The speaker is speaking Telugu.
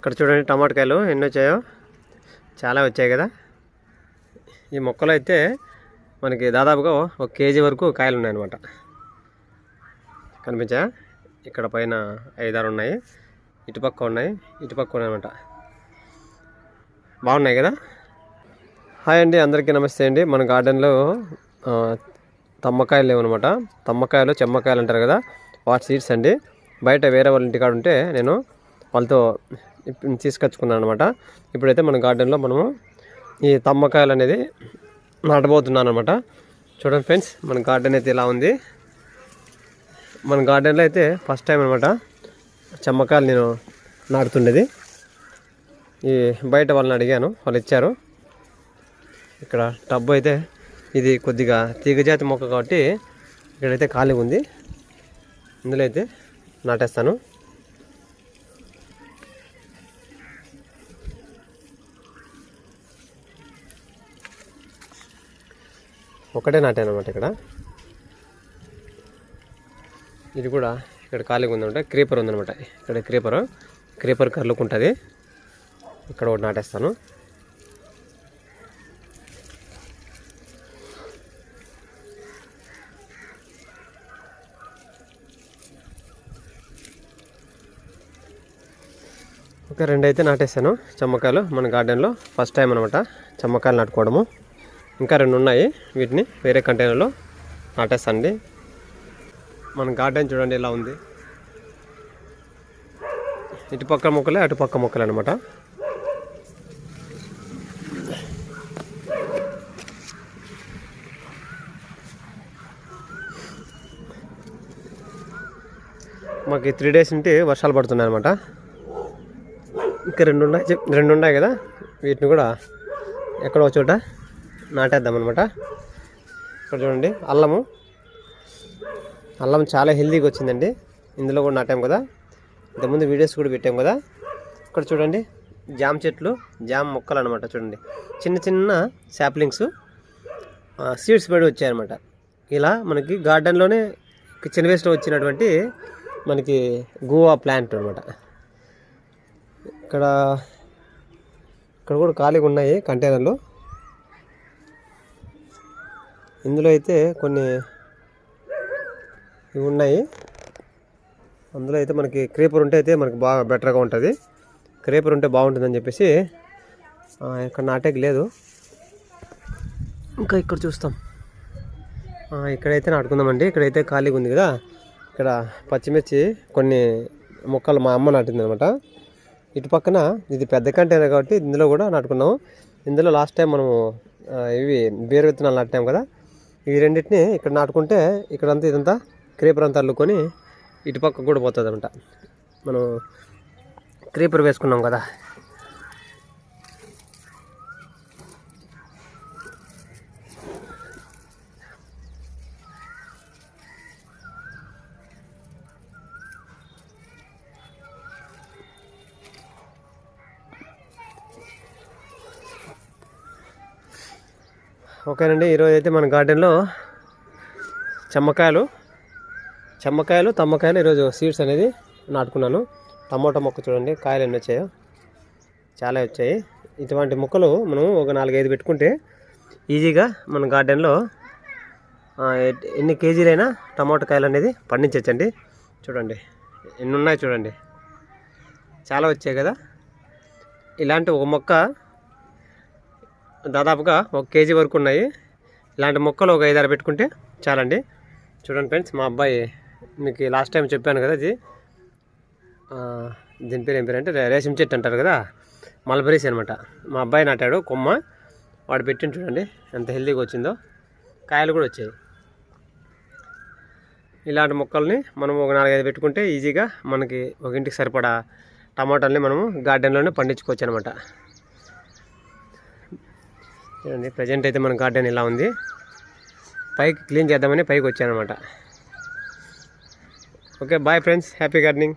ఇక్కడ చూడండి టమాటకాయలు ఎన్ని వచ్చాయో. చాలా వచ్చాయి కదా. ఈ మొక్కలు అయితే మనకి దాదాపుగా ఒక కేజీ వరకు కాయలు ఉన్నాయన్నమాట. కనిపించా? ఇక్కడ పైన ఐదారు ఉన్నాయి. ఇటుపక్క ఉన్నాయి. ఇటుపక్క ఉన్నాయి అనమాట బాగున్నాయి కదా? హాయ్ అండి అందరికీ నమస్తే అండి. మన గార్డెన్లో తమ్మకాయలు లేవన్నమాట తమ్మకాయలు చెమ్మకాయలు అంటారు కదా. వాటి సీడ్స్ అండి. బయట వేరే వాళ్ళ ఇంటికాడ ఉంటే నేను వాళ్ళతో తీసుకొచ్చుకున్నాను అనమాట ఇప్పుడైతే మన గార్డెన్లో మనము ఈ తమ్మకాయలు అనేది నాటబోతున్నాను అనమాట చూడండి ఫ్రెండ్స్ మన గార్డెన్ అయితే ఇలా ఉంది. మన గార్డెన్లో అయితే ఫస్ట్ టైం అనమాట చెమ్మకాయలు నేను నాటుతుండేది. ఈ బయట వాళ్ళని అడిగాను వాళ్ళు ఇచ్చారు. ఇక్కడ టబ్బు అయితే ఇది కొద్దిగా తీగజాతి మొక్క కాబట్టి ఇక్కడైతే ఖాళీగా ఉంది. ఇందులో అయితే నాటేస్తాను. ఒకటే నాటాను అనమాట ఇక్కడ. ఇది కూడా ఇక్కడ ఖాళీగా ఉందన్నమాట. క్రీపర్ ఉందన్నమాట. ఇక్కడ క్రీపర్. క్రీపర్ కర్లుకుంటుంది ఇక్కడ ఒకటి నాటేస్తాను. ఒక రెండైతే నాటేస్తాను నాటేసాను మన గార్డెన్లో ఫస్ట్ టైం అనమాట చమ్మకాయలు నాటుకోవడము. ఇంకా రెండు ఉన్నాయి. వీటిని వేరే కంటైనర్లో నాటేస్తండి మన గార్డెన్ చూడండి ఇలా ఉంది. ఇటుపక్క మొక్కలే అటుపక్క మొక్కలే అనమాట మాకు త్రీ డేస్ నుండి వర్షాలు పడుతున్నాయి అనమాట ఇంకా రెండు ఉన్నాయి చెప్- రెండు ఉన్నాయి కదా. వీటిని కూడా ఎక్కడో చోట నాటేద్దాం అనమాట ఇక్కడ చూడండి అల్లము. అల్లం చాలా హెల్తీగా వచ్చిందండి. ఇందులో కూడా నాటాం కదా. ఇంతకుముందు వీడియోస్ కూడా పెట్టాం కదా. ఇక్కడ చూడండి జామ చెట్లు జామ మొక్కలు అనమాట చూడండి. చిన్న చిన్న శాప్లింగ్స్ సీడ్స్ పడి వచ్చాయన్నమాట. ఇలా మనకి గార్డెన్లోనే కిచెన్ వేస్ట్లో వచ్చినటువంటి మనకి గోవా ప్లాంట్ అనమాట ఇక్కడ ఇక్కడ కూడా ఖాళీగా ఉన్నాయి కంటైనర్లు. ఇందులో అయితే కొన్ని ఇవి ఉన్నాయి. అందులో అయితే మనకి క్రీపర్ ఉంటే అయితే మనకి బాగా బెటర్గా ఉంటుంది. క్రేపర్ ఉంటే బాగుంటుందని చెప్పేసి ఇక్కడ నాటేకి లేదు. ఇంకా ఇక్కడ చూస్తాం. ఇక్కడైతే నాటుకుందామండి. ఇక్కడైతే ఖాళీగా ఉంది కదా. ఇక్కడ పచ్చిమిర్చి కొన్ని మొక్కలు మా అమ్మ నాటింది అనమాట ఇటు పక్కన ఇది పెద్ద కంటైనర్ కాబట్టి ఇందులో కూడా నాటుకున్నాము ఇందులో లాస్ట్ టైం మనము ఇవి బీర విత్తనాలు నాటాము కదా. ఈ రెండింటిని ఇక్కడ నాటుకుంటే ఇక్కడంతా ఇదంతా క్రీపర్ అంతా అల్లుకొని ఇటుపక్క కూడా పోతుంది అనమాట మనం క్రీపర్ వేసుకున్నాం కదా. ఓకేనండి ఈరోజు అయితే మన గార్డెన్లో చెమ్మకాయలు చెమ్మకాయలు తమ్మకాయలు ఈరోజు సీడ్స్ అనేది నాటుకున్నాను. టమోటా మొక్క చూడండి కాయలు ఎన్ని వచ్చాయో. చాలా వచ్చాయి. ఇటువంటి మొక్కలు మనం ఒక నాలుగైదు పెట్టుకుంటే ఈజీగా మన గార్డెన్లో ఎన్ని కేజీలైనా టమోటా కాయలు అనేది పండించవచ్చండి చూడండి ఎన్ని ఉన్నాయి చూడండి. చాలా వచ్చాయి కదా. ఇలాంటి ఒక మొక్క దాదాపుగా ఒక కేజీ వరకు ఉన్నాయి. ఇలాంటి మొక్కలు ఒక ఐదారు పెట్టుకుంటే చాలండి. చూడండి ఫ్రెండ్స్ మా అబ్బాయి మీకు లాస్ట్ టైం చెప్పాను కదా ఇది దీని పేరు ఏం పేరు అంటే రేషం చెట్టు అంటారు కదా మల్బరీస్ అనమాట మా అబ్బాయి నాటాడు కొమ్మ. వాడు పెట్టిన చూడండి ఎంత హెల్తీగా వచ్చిందో. కాయలు కూడా వచ్చాయి. ఇలాంటి మొక్కల్ని మనం ఒక నాలుగైదు పెట్టుకుంటే ఈజీగా మనకి ఒక ఇంటికి సరిపడా టమాటాలని మనము గార్డెన్లోనే పండించుకోవచ్చు అనమాట చూడండి ప్రజెంట్ అయితే మన గార్డెన్ ఇలా ఉంది. పైకి క్లీన్ చేద్దామని పైకి వచ్చానమాట okay bye friends happy gardening